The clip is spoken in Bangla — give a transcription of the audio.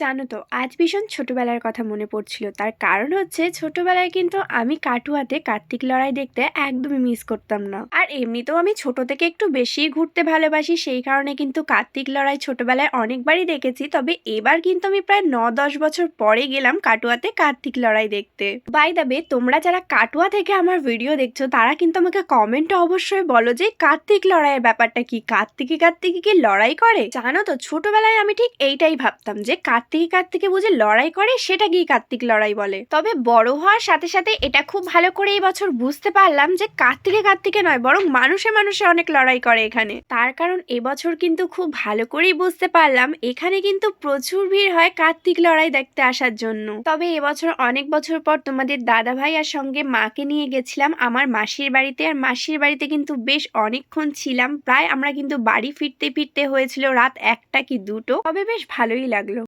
জানো তো, আজ ভীষণ ছোটবেলার কথা মনে পড়ছিল। তার কারণ হচ্ছে ছোটবেলায় কিন্তু আমি কাটুয়াতে কার্তিক লড়াই দেখতে একদমই মিস করতাম না। আর এমনিতেও আমি ছোট থেকে একটু বেশি ঘুরতে ভালোবাসি, সেই কারণে কিন্তু কার্তিক লড়াই ছোটবেলায় অনেকবারই দেখেছি। তবে এবার কিন্তু আমি প্রায় ন দশ বছর পরে গেলাম কাটুয়াতে কার্তিক লড়াই দেখতে। বাই দাবে তোমরা যারা কাটুয়া থেকে আমার ভিডিও দেখছ, তারা কিন্তু আমাকে কমেন্টে অবশ্যই বলো যে কার্তিক লড়াইয়ের ব্যাপারটা কি? কার্তিকে কার্তিকে কি লড়াই করে? জানো তো, ছোটবেলায় আমি ঠিক এইটাই ভাবতাম যে কার্তিকে কার্তিকে বুঝে লড়াই করে, সেটা কি কার্তিক লড়াই বলে। তবে বড় হওয়ার সাথে সাথে এটা খুব ভালো করে এই বছর বুঝতে পারলাম যে কার্তিকে কার্তিকে নয়, বরং মানুষে মানুষে অনেক লড়াই করে এখানে। তার কারণ এবছর কিন্তু খুব ভালো করেই বুঝতে পারলাম, এখানে কিন্তু প্রচুর ভিড় হয় কার্তিক লড়াই দেখতে আসার জন্য। তবে এবছর অনেক বছর পর তোমাদের দাদা ভাইয়ার সঙ্গে মাকে নিয়ে গেছিলাম। আমার মাসির বাড়িতে, আর মাসির বাড়িতে কিন্তু বেশ অনেকক্ষণ ছিলাম। প্রায় আমরা কিন্তু বাড়ি ফিরতে ফিরতে হয়েছিল রাত একটা কি দুটো। তবে বেশ ভালোই লাগল।